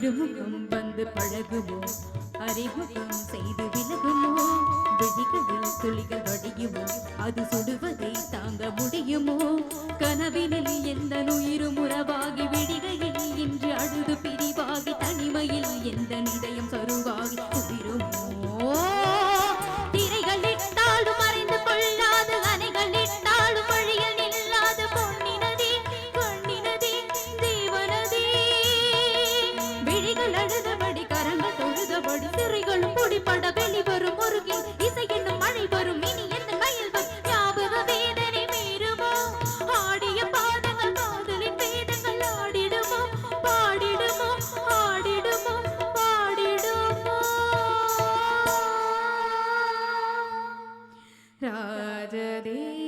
இருமுகம் வந்து பழகுவோம் அறிமுகம் செய்து விலகுமோ? விழிகளில் துளிகள் வடியுமோ? அது சுடுவதை தாங்க முடியுமோ? கனவினில் எந்த உயிரும் உறவாகி விடிகையில் இன்று அழுது பிரிவாகி தனிமையில் எந்த நிதயம் சருவாகி உயிரும் രാജദീ